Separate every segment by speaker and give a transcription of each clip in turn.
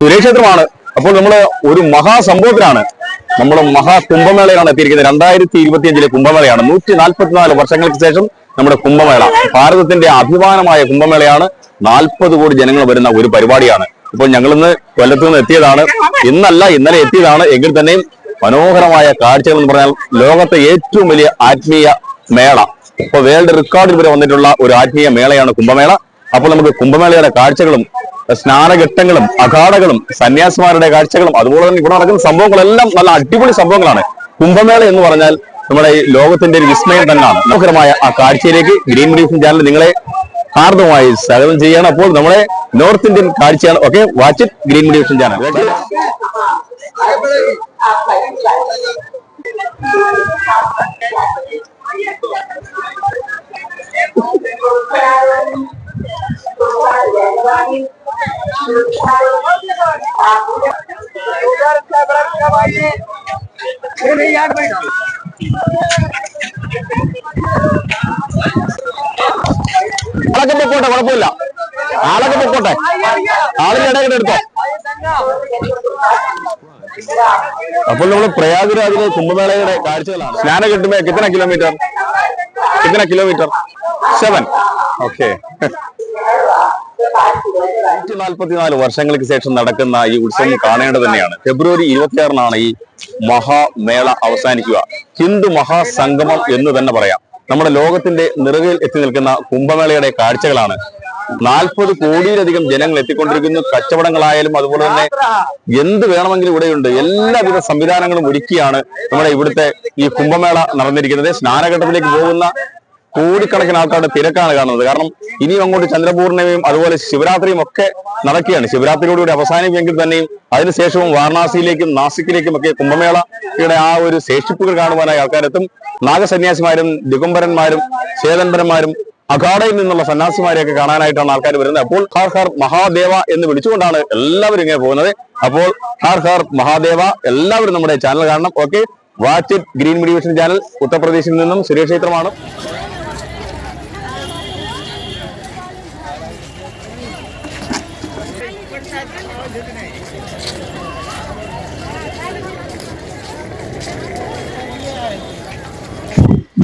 Speaker 1: സുരേക്ഷേത്രമാണ് അപ്പോൾ നമ്മൾ ഒരു മഹാസംഭവത്തിലാണ് നമ്മൾ മഹാകുംഭമേളയിലാണ് എത്തിയിരിക്കുന്നത്. രണ്ടായിരത്തി ഇരുപത്തിയഞ്ചിലെ കുംഭമേളയാണ്. നൂറ്റി നാൽപ്പത്തിനാല് വർഷങ്ങൾക്ക് ശേഷം നമ്മുടെ കുംഭമേള. ഭാരതത്തിന്റെ അഭിമാനമായ കുംഭമേളയാണ് നാൽപ്പത് കോടി ജനങ്ങൾ വരുന്ന ഒരു പരിപാടിയാണ്. ഇപ്പോൾ ഞങ്ങൾ ഇന്ന് കൊല്ലത്തു നിന്ന് എത്തിയതാണ്. ഇന്നല്ല ഇന്നലെ എത്തിയതാണ്. എങ്കിൽ തന്നെയും മനോഹരമായ കാഴ്ചകൾ എന്ന് പറഞ്ഞാൽ ലോകത്തെ ഏറ്റവും വലിയ ആത്മീയ മേള. ഇപ്പൊ വേൾഡ് റെക്കോർഡിൽ വരെ വന്നിട്ടുള്ള ഒരു ആത്മീയ മേളയാണ് കുംഭമേള. അപ്പോൾ നമുക്ക് കുംഭമേളയുടെ കാഴ്ചകളും സ്നാനഘട്ടങ്ങളും അഖാടകളും സന്യാസിമാരുടെ കാഴ്ചകളും അതുപോലെ തന്നെ ഇവിടെ നടക്കുന്ന സംഭവങ്ങളെല്ലാം നല്ല അടിപൊളി സംഭവങ്ങളാണ്. കുംഭമേള എന്ന് പറഞ്ഞാൽ നമ്മുടെ ഈ ലോകത്തിന്റെ ഒരു വിസ്മയം തന്നെയാണ്. മനോഹരമായ ആ കാഴ്ചയിലേക്ക് ഗ്രീൻ മീഡിയം ചാനൽ നിങ്ങളെ ഹാർദമായി സ്വാഗതം ചെയ്യണം അപ്പോൾ നമ്മുടെ നോർത്ത് ഇന്ത്യൻ കാഴ്ചയാണ്. Okay watch it green medium channel. ആളൊക്കെ പൊക്കോട്ടെ കുഴപ്പമില്ല. ആളൊക്കെ പൊക്കോട്ടെ ആളിന്റെ ഇടയിൽ എടുത്തോ. അപ്പോൾ നമ്മൾ പ്രയാഗരാജിലെ കുംഭമേളയുടെ കാഴ്ചകളാണ്. സ്നാനം കിട്ടുമ്പോ കിത്തന കിലോമീറ്റർ കിത്തന കിലോമീറ്റർ സെവൻ ഓക്കെ നൂറ്റി നാൽപ്പത്തിനാല് വർഷങ്ങൾക്ക് ശേഷം നടക്കുന്ന ഈ ഉത്സവം കാണേണ്ടത് തന്നെയാണ്. ഫെബ്രുവരി ഇരുപത്തിയാറിനാണ് ഈ മഹാമേള അവസാനിക്കുക. ഹിന്ദു മഹാസംഗമം എന്ന് തന്നെ പറയാം. നമ്മുടെ ലോകത്തിന്റെ നിറവിൽ എത്തി നിൽക്കുന്ന കുംഭമേളയുടെ കാഴ്ചകളാണ്. നാൽപ്പത് കോടിയിലധികം ജനങ്ങൾ എത്തിക്കൊണ്ടിരിക്കുന്നു. കച്ചവടങ്ങളായാലും അതുപോലെ തന്നെ എന്ത് വേണമെങ്കിലും ഇവിടെയുണ്ട്. എല്ലാവിധ സംവിധാനങ്ങളും ഒരുക്കിയാണ് നമ്മുടെ ഇവിടുത്തെ ഈ കുംഭമേള നടന്നിരിക്കുന്നത്. സ്നാനഘട്ടത്തിലേക്ക് പോകുന്ന കോടിക്കണക്കിന് ആൾക്കാരുടെ തിരക്കാണ് കാണുന്നത്. കാരണം ഇനിയും അങ്ങോട്ട് ചന്ദ്രപൂർണിമയും അതുപോലെ ശിവരാത്രിയും ഒക്കെ നടക്കുകയാണ്. ശിവരാത്രിയോടുകൂടി അവസാനിക്കുമെങ്കിൽ തന്നെയും അതിനുശേഷവും വാരണാസിയിലേക്കും നാസിക്കിലേക്കും ഒക്കെ കുംഭമേളയുടെ ആ ഒരു ശേഷിപ്പുകൾ കാണുവാനായി ആൾക്കാരെത്തും. നാഗസന്യാസിമാരും ദിഗംബരന്മാരും ചേതൻപരന്മാരും അഖാഡയിൽ നിന്നുള്ള സന്യാസിമാരെയൊക്കെ കാണാനായിട്ടാണ് ആൾക്കാർ വരുന്നത്. അപ്പോൾ ഹാർ ഹാർ മഹാദേവ എന്ന് വിളിച്ചുകൊണ്ടാണ് എല്ലാവരും ഇങ്ങനെ പോകുന്നത്. അപ്പോൾ ഹാർ ഹാർ മഹാദേവ എല്ലാവരും നമ്മുടെ ചാനൽ കാണണം. Okay. Watch it green media channel ഉത്തർപ്രദേശിൽ നിന്നും സുരേഷ് ക്ഷേത്രമാണ്.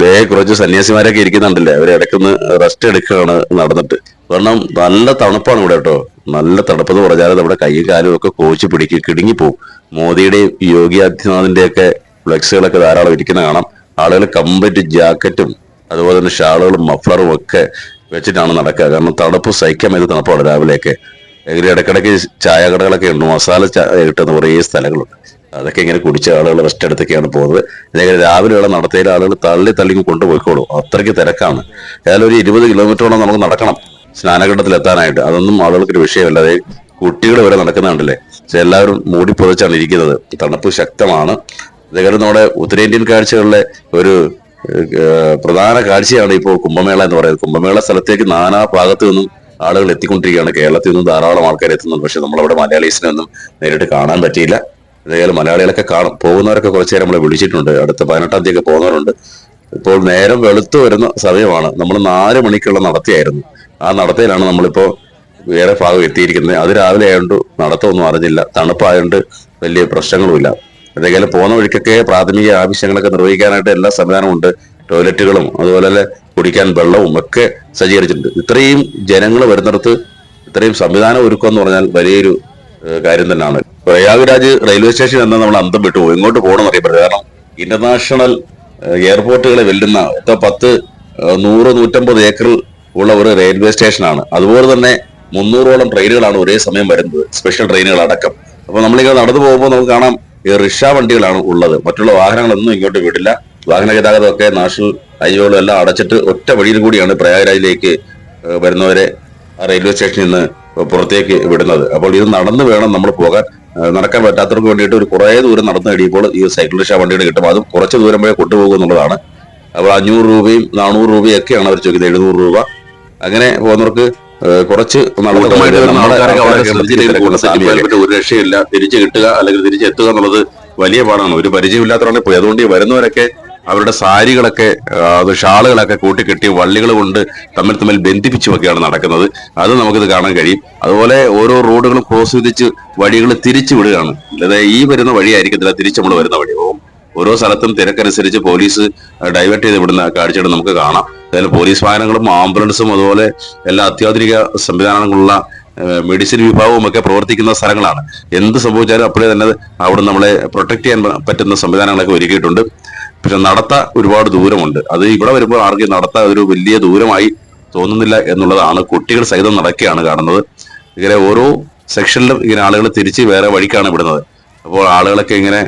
Speaker 1: ദേ കുറച്ച് സന്യാസിമാരൊക്കെ ഇരിക്കുന്നുണ്ടല്ലേ? അവർ ഇടയ്ക്കൊന്ന് റെസ്റ്റ് എടുക്കുകയാണ് നടന്നിട്ട്. കാരണം നല്ല തണുപ്പാണ് ഇവിടെ കേട്ടോ. നല്ല തണുപ്പ് എന്ന് പറഞ്ഞാൽ നമ്മുടെ കൈയും കാലും ഒക്കെ കോച്ച് പിടിക്കും കിടുങ്ങിപ്പോവും മോദിയുടെയും യോഗി ആദിത്യനാഥിന്റെ ഒക്കെ ഫ്ലെക്സുകളൊക്കെ ധാരാളം ഇരിക്കുന്ന കാണാം. ആളുകൾ കംപ്ലീറ്റ് ജാക്കറ്റും അതുപോലെ തന്നെ ഷാളുകളും മഫ്ലറും ഒക്കെ വെച്ചിട്ടാണ് നടക്കുക. കാരണം തണുപ്പ് സഹിക്കാൻ ഇത് തണുപ്പാണ് രാവിലെയൊക്കെ. എങ്ങനെ ഇടയ്ക്കിടയ്ക്ക് ചായ കടകളൊക്കെ ഉണ്ട്. മസാല ചായ കിട്ടുന്ന കുറേ സ്ഥലങ്ങളുണ്ട്. അതൊക്കെ ഇങ്ങനെ കുടിച്ച ആളുകൾ റെസ്റ്റ് എടുത്തൊക്കെയാണ് പോകുന്നത്. അല്ലെങ്കിൽ രാവിലെയുള്ള നടത്തിയ ആളുകൾ തള്ളി തള്ളി കൊണ്ടുപോയിക്കോളും. അത്രയ്ക്ക് തിരക്കാണ്. ഏതായാലും ഒരു ഇരുപത് കിലോമീറ്ററോളം നമുക്ക് നടക്കണം. സ്നാനഘട്ടത്തിൽ എത്താനായിട്ട് അതൊന്നും ആളുകൾക്ക് ഒരു വിഷയമല്ല. അതായത് കുട്ടികൾ വരെ നടക്കുന്നുണ്ടല്ലേ? പക്ഷെ എല്ലാവരും മൂടി പുതച്ചാണ് ഇരിക്കുന്നത്. തണുപ്പ് ശക്തമാണ്. അതേപോലെ നമ്മുടെ ഉത്തരേന്ത്യൻ കാഴ്ചകളിലെ ഒരു പ്രധാന കാഴ്ചയാണ് ഇപ്പോൾ കുംഭമേള എന്ന് പറയുന്നത്. കുംഭമേള സ്ഥലത്തേക്ക് നാനാ ഭാഗത്തു നിന്നും ആളുകൾ എത്തിക്കൊണ്ടിരിക്കുകയാണ്. കേരളത്തിൽ നിന്നും ധാരാളം ആൾക്കാർ എത്തുന്നുണ്ട്. പക്ഷെ നമ്മളവിടെ മലയാളീസിനെ ഒന്നും നേരിട്ട് കാണാൻ പറ്റിയില്ല. ഏതായാലും മലയാളികളൊക്കെ കാണും. പോകുന്നവരൊക്കെ കുറച്ച് നേരം നമ്മളെ വിളിച്ചിട്ടുണ്ട്. അടുത്ത പതിനെട്ടാം തീയതി ഒക്കെ പോകുന്നവരുണ്ട്. ഇപ്പോൾ നേരം വെളുത്തു വരുന്ന സമയമാണ്. നമ്മൾ നാല് മണിക്കുള്ള നടത്തിയായിരുന്നു. ആ നടത്തയിലാണ് നമ്മളിപ്പോൾ വേറെ ഭാഗം എത്തിയിരിക്കുന്നത്. അത് രാവിലെ ആയതുകൊണ്ട് നടത്തമൊന്നും അറിഞ്ഞില്ല. തണുപ്പായതുകൊണ്ട് വലിയ പ്രശ്നങ്ങളുമില്ല. എന്തെങ്കിലും പോകുന്ന വഴിക്കൊക്കെ പ്രാഥമിക ആവശ്യങ്ങളൊക്കെ നിർവഹിക്കാനായിട്ട് എല്ലാ സംവിധാനവും ഉണ്ട്. ടോയ്ലറ്റുകളും അതുപോലെ കുടിക്കാൻ വെള്ളവും ഒക്കെ സജ്ജീകരിച്ചിട്ടുണ്ട്. ഇത്രയും ജനങ്ങൾ വരുന്നിടത്ത് ഇത്രയും സംവിധാനം ഒരുക്കുക എന്ന് പറഞ്ഞാൽ വലിയൊരു കാര്യം തന്നെയാണ്. പ്രയാഗ്രാജ് റെയിൽവേ സ്റ്റേഷൻ എന്നാൽ നമ്മൾ അന്തം വിട്ടു പോകും. ഇങ്ങോട്ട് പോകണം അറിയപ്പെടുന്നത് കാരണം ഇന്റർനാഷണൽ എയർപോർട്ടുകളെ വെല്ലുന്ന എത്ര പത്ത് നൂറ് നൂറ്റമ്പത് ഏക്കർ ഉള്ള ഒരു റെയിൽവേ സ്റ്റേഷനാണ്. അതുപോലെ തന്നെ മുന്നൂറോളം ട്രെയിനുകളാണ് ഒരേ സമയം വരുന്നത്. സ്പെഷ്യൽ ട്രെയിനുകൾ അടക്കം അപ്പൊ നമ്മളിങ്ങനെ നടന്നു പോകുമ്പോൾ നമുക്ക് കാണാം റിക്ഷ വണ്ടികളാണ് ഉള്ളത്. മറ്റുള്ള വാഹനങ്ങളൊന്നും ഇങ്ങോട്ട് വിടില്ല. വാഹന ഗതാഗതമൊക്കെ നാഷണൽ ഹൈവേകളും എല്ലാം അടച്ചിട്ട് ഒറ്റ വഴിയിൽ കൂടിയാണ് പ്രയാഗ്രാജിലേക്ക് വരുന്നവരെ ആ റെയിൽവേ സ്റ്റേഷനിൽ നിന്ന് പുറത്തേക്ക് വിടുന്നത്. അപ്പോൾ ഇത് നടന്നു വേണം നമ്മൾ പോകാൻ. നടക്കാൻ പറ്റാത്തവർക്ക് വേണ്ടിയിട്ട് ഒരു കുറേ ദൂരം നടന്നു കഴിയുമ്പോൾ ഈ സൈക്കിൾ റിക്ഷ വണ്ടിയുടെ കിട്ടും. അതും കുറച്ച് ദൂരം വരെ കൊണ്ടുപോകും എന്നുള്ളതാണ്.
Speaker 2: അപ്പോൾ അഞ്ഞൂറ് രൂപയും നാനൂറ് രൂപയും ഒക്കെയാണ് അവർ ചോദിക്കുന്നത് എഴുന്നൂറ് രൂപ. അങ്ങനെ പോകുന്നവർക്ക് കുറച്ച്
Speaker 1: ഒരു രക്ഷയില്ല തിരിച്ചു കിട്ടുക അല്ലെങ്കിൽ തിരിച്ചെത്തുക എന്നുള്ളത് വലിയ പാടാണ്. ഒരു പരിചയമില്ലാത്തവരാണ് പോയി. അതുകൊണ്ട് ഈ വരുന്നവരൊക്കെ അവരുടെ സാരികളൊക്കെ അത് ഷാളുകളൊക്കെ കൂട്ടിക്കെട്ടി വള്ളികൾ കൊണ്ട് തമ്മിൽ തമ്മിൽ ബന്ധിപ്പിച്ചുമൊക്കെയാണ് നടക്കുന്നത്. അത് നമുക്കിത് കാണാൻ കഴിയും. അതുപോലെ ഓരോ റോഡുകളും ക്രോസ് വിധിച്ച് വഴികൾ തിരിച്ചു വിടുകയാണ്. അല്ലാതെ ഈ വരുന്ന വഴിയായിരിക്കത്തില്ല. തിരിച്ച് നമ്മൾ വരുന്ന വഴി. ഓരോ സ്ഥലത്തും തിരക്കനുസരിച്ച് പോലീസ് ഡൈവേർട്ട് ചെയ്ത് വിടുന്ന കാഴ്ചകൾ നമുക്ക് കാണാം. അതായത് പോലീസ് വാഹനങ്ങളും ആംബുലൻസും അതുപോലെ എല്ലാ അത്യാധുനിക സംവിധാനങ്ങളുള്ള മെഡിസിൻ വിഭാഗവും ഒക്കെ പ്രവർത്തിക്കുന്ന സ്ഥലങ്ങളാണ്. എന്ത് സംഭവിച്ചാലും അപ്പോഴേ തന്നെ അവിടെ നമ്മളെ പ്രൊട്ടക്ട് ചെയ്യാൻ പറ്റുന്ന സംവിധാനങ്ങളൊക്കെ ഒരുക്കിയിട്ടുണ്ട്. പക്ഷെ നടത്ത ഒരുപാട് ദൂരമുണ്ട്. അത് ഇവിടെ വരുമ്പോൾ ആർക്കും നടത്ത ഒരു വലിയ ദൂരമായി തോന്നുന്നില്ല എന്നുള്ളതാണ് കുട്ടികൾ സഹിതം നടക്കുകയാണ് കാണുന്നത്. ഇങ്ങനെ ഓരോ സെക്ഷനിലും ഇങ്ങനെ ആളുകൾ തിരിച്ച് വേറെ വഴിക്കാണ് വിടുന്നത്. അപ്പോൾ ആളുകളൊക്കെ ഇങ്ങനെ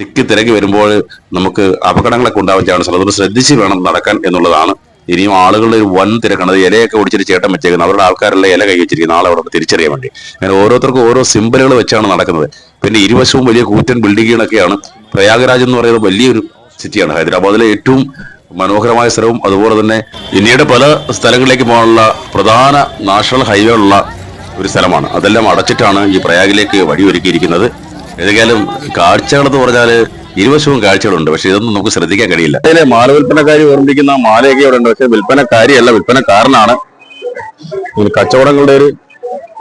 Speaker 1: തിക്കി തിരക്കി വരുമ്പോൾ നമുക്ക് അപകടങ്ങളൊക്കെ ഉണ്ടാവാൻ ചാൻസ് ഉള്ളത് ശ്രദ്ധിച്ച് വേണം നടക്കാൻ എന്നുള്ളതാണ്. ഇനിയും ആളുകളുടെ ഒരു വൻ തിരക്കാണ്. ഇലയൊക്കെ ഒടിച്ചിട്ട് ചേട്ടൻ വെച്ചേക്കുന്നത്. അവരുടെ ആൾക്കാരെല്ലാം ഇല കൈ വെച്ചിരിക്കുന്ന ആളെ അവിടെ തിരിച്ചറിയാൻ വേണ്ടി. അങ്ങനെ ഓരോരുത്തർക്കും ഓരോ സിമ്പലുകൾ വെച്ചാണ് നടക്കുന്നത്. പിന്നെ ഇരുവശവും വലിയ കൂറ്റൻ ബിൽഡിങ്ങുകളൊക്കെയാണ്. പ്രയാഗരാജ് എന്ന് പറയുന്നത് വലിയൊരു സിറ്റിയാണ്. ഹൈദരാബാദിലെ ഏറ്റവും മനോഹരമായ സ്ഥലവും അതുപോലെ തന്നെ ഇന്ത്യയുടെ പല സ്ഥലങ്ങളിലേക്ക് പോകാനുള്ള പ്രധാന നാഷണൽ ഹൈവേ ഉള്ള ഒരു സ്ഥലമാണ്. അതെല്ലാം അടച്ചിട്ടാണ് ഈ പ്രയാഗിലേക്ക് വഴിയൊരുക്കിയിരിക്കുന്നത്. ഏതൊക്കെയാലും കാഴ്ചകളെന്ന് പറഞ്ഞാൽ ഇരുവശവും കാഴ്ചകളുണ്ട്. പക്ഷെ ഇതൊന്നും നമുക്ക് ശ്രദ്ധിക്കാൻ കഴിയില്ല.
Speaker 3: അതിലെ മാല വിൽപ്പനക്കാരി ഓർമ്മിക്കുന്ന മാലയൊക്കെ ഇവിടെ ഉണ്ട്. പക്ഷെ വിൽപ്പനക്കാരിയല്ല വിൽപ്പനക്കാരനാണ്. കച്ചവടങ്ങളുടെ ഒരു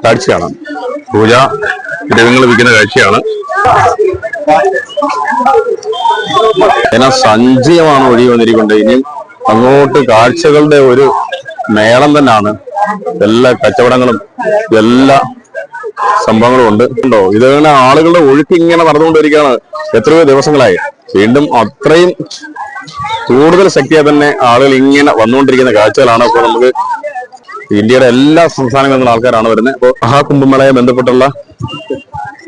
Speaker 3: കാഴ്ചയാണ്. പൂജ ഗ്രഹങ്ങൾ വിൽക്കുന്ന കാഴ്ചയാണ്. എന്നാ സഞ്ചയമാണ് ഒഴുകി വന്നിരിക്കുന്നത്. ഇനിയും അങ്ങോട്ട് കാഴ്ചകളുടെ ഒരു മേളം തന്നെയാണ്. എല്ലാ കച്ചവടങ്ങളും എല്ലാ സംഭവങ്ങളും ഉണ്ട് ഉണ്ടോ ഇതങ്ങനെ ആളുകളുടെ ഒഴുക്ക് ഇങ്ങനെ നടന്നുകൊണ്ടിരിക്കുകയാണ്. എത്രയോ ദിവസങ്ങളായി. വീണ്ടും അത്രയും കൂടുതൽ ശക്തിയെ തന്നെ ആളുകൾ ഇങ്ങനെ വന്നുകൊണ്ടിരിക്കുന്ന കാഴ്ചകളാണ് അപ്പോൾ നമുക്ക് ഇന്ത്യയുടെ എല്ലാ സംസ്ഥാനങ്ങളിൽ നിന്നും ആൾക്കാരാണ് വരുന്നത്. അപ്പോൾ ആ കുംഭമേളയെ ബന്ധപ്പെട്ടുള്ള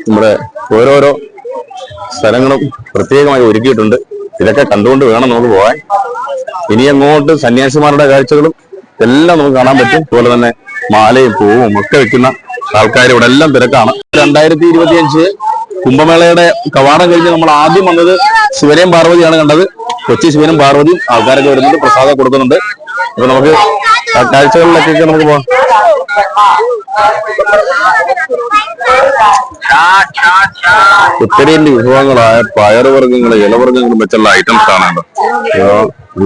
Speaker 3: നമ്മുടെ ഓരോരോ സ്ഥലങ്ങളും പ്രത്യേകമായി ഒരുക്കിയിട്ടുണ്ട്. ഇതൊക്കെ കണ്ടുകൊണ്ട് വേണം നമുക്ക് പോകാൻ. ഇനി അങ്ങോട്ട് സന്യാസിമാരുടെ കാഴ്ചകളും എല്ലാം നമുക്ക് കാണാൻ പറ്റും. അതുപോലെ തന്നെ മാലയും പൂവും ഒക്കെ വെക്കുന്ന ആൾക്കാർ ഇവിടെ എല്ലാം തിരക്കാണ്. രണ്ടായിരത്തി ഇരുപത്തിയഞ്ച് കുംഭമേളയുടെ കവാടം കഴിഞ്ഞ് നമ്മൾ ആദ്യം വന്നത് ശിവനെയും പാർവതിയാണ് കണ്ടത്. കൊച്ചി ശിവനും പാർവതിയും ആൾക്കാരൊക്കെ വരുന്നുണ്ട് പ്രസാദം കൊടുക്കുന്നുണ്ട്. അപ്പൊ നമുക്ക് ആ കാഴ്ചകളിലൊക്കെ നമുക്ക് പോവാം. ഉത്തരേന്ത്യ വിഭവങ്ങളായ പയറുവർഗങ്ങൾ ഇലവർഗങ്ങളും വെച്ചുള്ള ഐറ്റംസ് ആണ്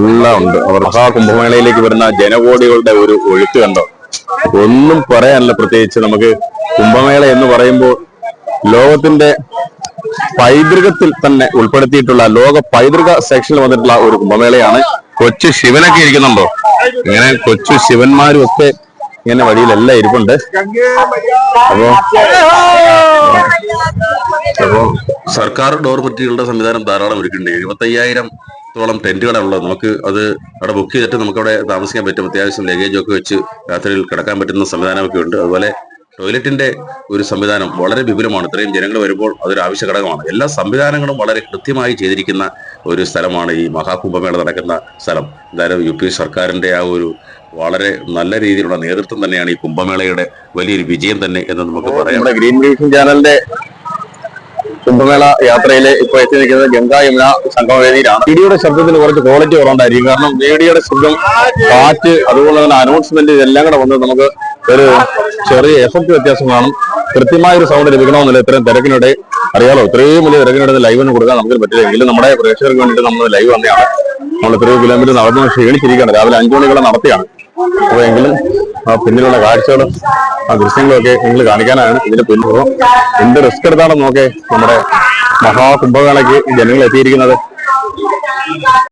Speaker 3: എല്ലാം ഉണ്ട്. അവർ കുംഭമേളയിലേക്ക് വരുന്ന ജനകോടികളുടെ ഒരു ഒഴുക്ക് കണ്ടോ? ഒന്നും പറയാനല്ല പ്രത്യേകിച്ച് നമുക്ക് കുംഭമേള എന്ന് പറയുമ്പോൾ ലോകത്തിന്റെ പൈതൃകത്തിൽ തന്നെ ഉൾപ്പെടുത്തിയിട്ടുള്ള ലോക പൈതൃക സെക്ഷനിൽ വന്നിട്ടുള്ള ഒരു കുംഭമേളയാണ്. കൊച്ചു ശിവനൊക്കെ ഇരിക്കുന്നുണ്ടോ? ഇങ്ങനെ കൊച്ചു ശിവന്മാരും ഒക്കെ ഇങ്ങനെ വഴിയിലെല്ലാം ഇരിപ്പുണ്ട്. അപ്പോ അപ്പോ
Speaker 1: സർക്കാർ ഡോർമെറ്ററികളുടെ സംവിധാനം ധാരാളം ഒരുക്കുന്നുണ്ട്. എഴുപത്തയ്യായിരം ത്തോളം ടെന്റുകളാണുള്ളത്? നമുക്ക് അത് അവിടെ ബുക്ക് ചെയ്തിട്ട് നമുക്ക് അവിടെ താമസിക്കാൻ പറ്റും. അത്യാവശ്യം ലഗേജ് ഒക്കെ വെച്ച് രാത്രിയിൽ കിടക്കാൻ പറ്റുന്ന സംവിധാനമൊക്കെ ഉണ്ട്. അതുപോലെ ടോയ്ലറ്റിന്റെ ഒരു സംവിധാനം വളരെ വിപുലമാണ്. ഇത്രയും ജനങ്ങൾ വരുമ്പോൾ അതൊരു ആവശ്യ ഘടകമാണ് എല്ലാ സംവിധാനങ്ങളും വളരെ കൃത്യമായി ചെയ്തിരിക്കുന്ന ഒരു സ്ഥലമാണ് ഈ മഹാകുംഭമേള നടക്കുന്ന സ്ഥലം. എന്തായാലും യു പി സർക്കാരിന്റെ ആ ഒരു വളരെ നല്ല രീതിയിലുള്ള നേതൃത്വം തന്നെയാണ് ഈ കുംഭമേളയുടെ വലിയൊരു വിജയം തന്നെ എന്ന് നമുക്ക് പറയാം.
Speaker 3: ഗ്രീൻ ചാനലിന്റെ കുംഭമേള യാത്രയിലെ ഇപ്പൊ എത്തി നിൽക്കുന്നത് ഗംഗാ യമുന സംഗമവേദിയിലാണ്. വീഡിയോയുടെ ശബ്ദത്തിന് കുറച്ച് ക്വാളിറ്റി കുറവുണ്ടായിരിക്കും. കാരണം വീഡിയോയുടെ ശബ്ദം കാറ്റ് അതുപോലെ തന്നെ അനൗൺസ്മെന്റ് ഇതെല്ലാം കൂടെ വന്ന് നമുക്ക് ഒരു ചെറിയ എഫക്ട് വ്യത്യാസം കാണും. കൃത്യമായ ഒരു സൗണ്ട് ലഭിക്കണമെന്നില്ല. ഇത്രയും തിരക്കിനിടെ അറിയാലോ ഇത്രയും വലിയ തിരക്കിനിടെ ലൈവ് ഒന്നും കൊടുക്കാൻ നമുക്ക് പറ്റില്ല. എങ്കിലും നമ്മുടെ പ്രേക്ഷകർക്ക് വേണ്ടിയിട്ട് നമ്മൾ ലൈവ് വന്നെയാണ് നമ്മൾ ഇത്രയും കിലോമീറ്റർ നടന്നു ക്ഷീണിച്ചിരിക്കുകയാണ്. രാവിലെ അഞ്ചു മണികളെ നടത്തിയാണ്. അപ്പോൾ എങ്കിലും പിന്നിലുള്ള കാഴ്ചകളും ആ ദൃശ്യങ്ങളൊക്കെ നിങ്ങൾ കാണിക്കാനാണ് ഇതിന് പിന്നിൽ എന്ത് റിസ്ക് എടുത്താണെന്ന് നോക്കേ നമ്മുടെ മഹാകുംഭമേളയ്ക്ക് ജനങ്ങൾ എത്തിയിരിക്കുന്നത്.